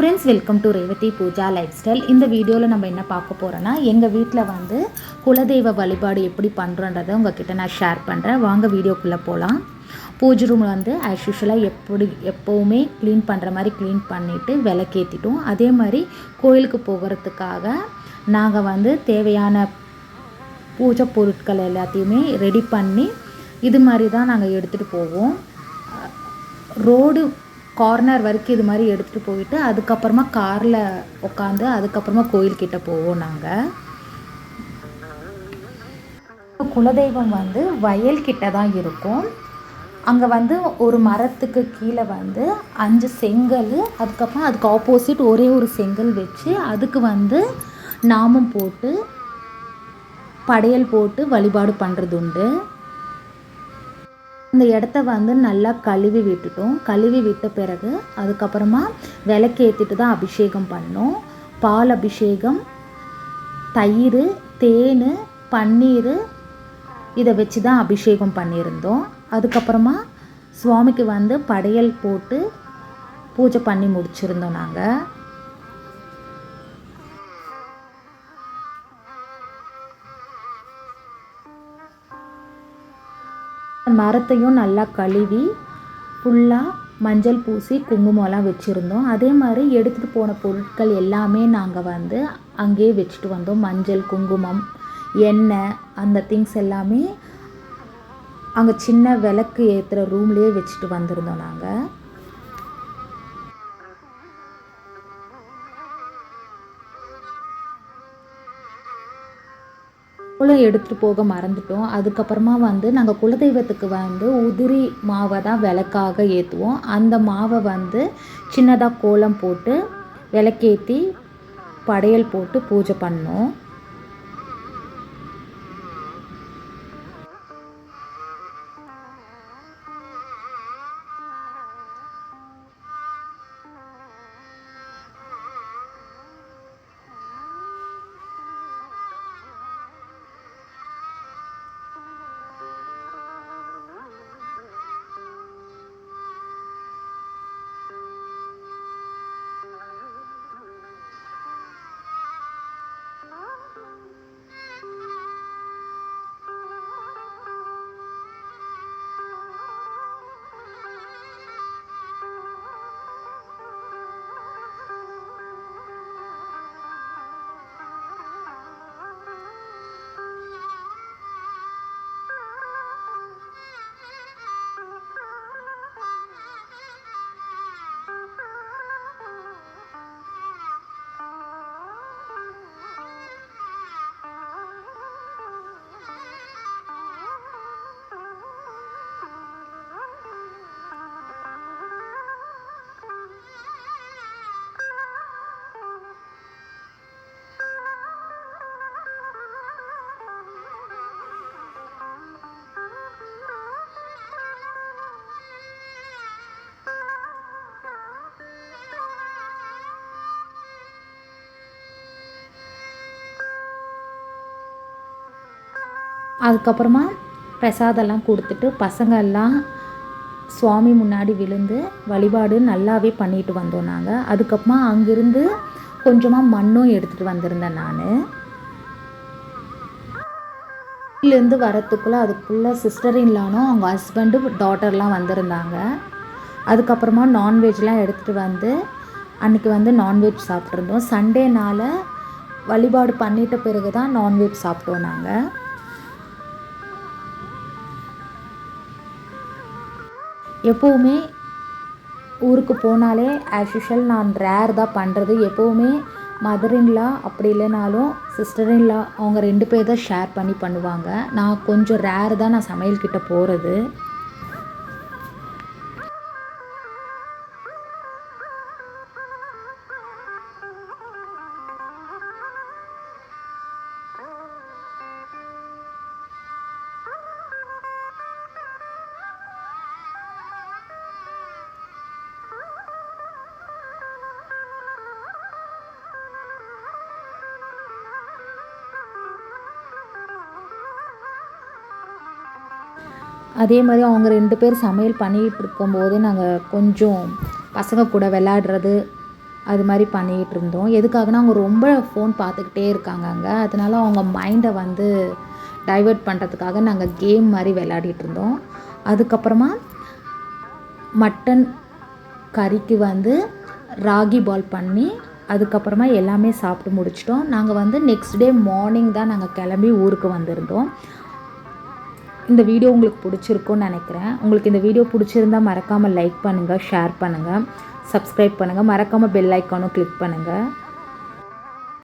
Friends welcome to Revathi Pooja lifestyle இந்த வீடியோவில் நம்ம என்ன பார்க்க போகிறோன்னா எங்கள் வீட்டில் வந்து குலதெய்வ வழிபாடு எப்படி பண்ணுறோன்றதை உங்ககிட்ட நான் ஷேர் பண்ணுறேன் வாங்க வீடியோக்குள்ளே போகலாம் பூஜை ரூம் வந்து ஆஸ் யூஷுவலாக எப்படி எப்போவுமே க்ளீன் பண்ணுற மாதிரி க்ளீன் பண்ணிவிட்டு விளக்கேற்றிட்டோம் அதே மாதிரி கோயிலுக்கு போகிறதுக்காக நாங்கள் வந்து தேவையான பூஜை பொருட்கள் எல்லாத்தையுமே ரெடி பண்ணி இது மாதிரி தான் நாங்கள் எடுத்துகிட்டு போவோம். ரோடு கார்னர் வரைக்கும் இது மாதிரி எடுத்துகிட்டு போயிட்டு அதுக்கப்புறமா காரில் உட்காந்து அதுக்கப்புறமா கோயில்கிட்ட போவோம் நாங்கள் குலதெய்வம் வந்து வயல்கிட்ட தான் இருக்கும். அங்கே வந்து ஒரு மரத்துக்கு கீழே வந்து அஞ்சு செங்கல் அதுக்கப்புறம் அதுக்கு ஆப்போசிட் ஒரே ஒரு செங்கல் வச்சு அதுக்கு வந்து நாமம் போட்டு படையல் போட்டு வழிபாடு பண்ணுறது உண்டு இந்த இடத்த வந்து நல்லா கழுவி விட்டுட்டோம். கழுவி விட்ட பிறகு அதுக்கப்புறமா விளக்கேற்றிட்டு தான் அபிஷேகம் பண்ணோம். பால் அபிஷேகம் தயிர் தேன் பன்னீர் இதை வச்சு தான் அபிஷேகம் பண்ணியிருந்தோம். அதுக்கப்புறமா சுவாமிக்கு வந்து படையல் போட்டு பூஜை பண்ணி முடிச்சிருந்தோம் நாங்கள் மரத்தையும் நல்லா கழுவி ஃபுல்லாக மஞ்சள் பூசி குங்குமம்லாம் வச்சுருந்தோம். அதே மாதிரி எடுத்துகிட்டு போன பொருட்கள் எல்லாமே நாங்கள் வந்து அங்கேயே வச்சுட்டு வந்தோம். மஞ்சள் குங்குமம் எண்ணெய் அந்த திங்ஸ் எல்லாமே அங்கே சின்ன விளக்கு ஏற்றுற ரூம்லேயே வச்சுட்டு வந்திருந்தோம் நாங்கள் குளம் எடுத்துகிட்டு போக மறந்துட்டோம். அதுக்கப்புறமா வந்து நாங்கள் குலதெய்வத்துக்கு வந்து உதிரி மாவை தான் விளக்காக ஏற்றுவோம் அந்த மாவை வந்து சின்னதாக கோலம் போட்டு விளக்கேற்றி படையல் போட்டு பூஜை பண்ணோம். அதுக்கப்புறமா பிரசாதம்லாம் கொடுத்துட்டு பசங்கள்லாம் சுவாமி முன்னாடி விழுந்து வழிபாடு நல்லாவே பண்ணிட்டு வந்தோம் நாங்கள் அதுக்கப்புறமா அங்கேருந்து கொஞ்சமாக மண்ணும் எடுத்துகிட்டு வந்திருந்தேன் நான். இருந்து வரத்துக்குள்ளே அதுக்குள்ளே சிஸ்டர் இன்லானும் அவங்க ஹஸ்பண்டு டாட்டர்லாம் வந்திருந்தாங்க. அதுக்கப்புறமா நான்வெஜ்லாம் எடுத்துகிட்டு வந்து அன்றைக்கி வந்து நான்வெஜ் சாப்பிட்ருந்தோம் சண்டேனால் வழிபாடு பண்ணிட்ட பிறகு தான் நான்வெஜ் சாப்பிட்டோம் நாங்கள் எப்போவுமே ஊருக்கு போனாலே ஆஸ் யூஷுவல் நான் ரேர் தான் பண்ணுறது எப்போவுமே மதரின்லா அப்படி இல்லைனாலும் சிஸ்டரின்லா அவங்க ரெண்டு பேர் தான் ஷேர் பண்ணி பண்ணுவாங்க. நான் கொஞ்சம் ரேர் தான் நான் சமையல்கிட்ட போகிறது அதே மாதிரி அவங்க ரெண்டு பேர் சமையல் பண்ணிகிட்டு இருக்கும்போது நாங்கள் கொஞ்சம் பசங்க கூட விளையாடுறது அது மாதிரி பண்ணிகிட்டு இருந்தோம். எதுக்காகனா அவங்க ரொம்ப ஃபோன் பார்த்துக்கிட்டே இருக்காங்க அங்கே. அதனால அவங்க மைண்டை வந்து டைவர்ட் பண்ணுறதுக்காக நாங்கள் கேம் மாதிரி விளையாடிட்டு இருந்தோம். அதுக்கப்புறமா மட்டன் கறிக்கு வந்து ராகி பால் பண்ணி அதுக்கப்புறமா எல்லாமே சாப்பிட்டு முடிச்சிட்டோம். நாங்கள் வந்து நெக்ஸ்ட் டே மார்னிங் தான் நாங்கள் கிளம்பி ஊருக்கு வந்திருந்தோம். இந்த வீடியோ உங்களுக்கு பிடிச்சிருக்கும்னு நினைக்கிறேன். உங்களுக்கு இந்த வீடியோ பிடிச்சிருந்தா மறக்காமல் லைக் பண்ணுங்கள் ஷேர் பண்ணுங்கள் சப்ஸ்கிரைப் பண்ணுங்கள் மறக்காமல் பெல் ஐக்கானும் கிளிக் பண்ணுங்கள்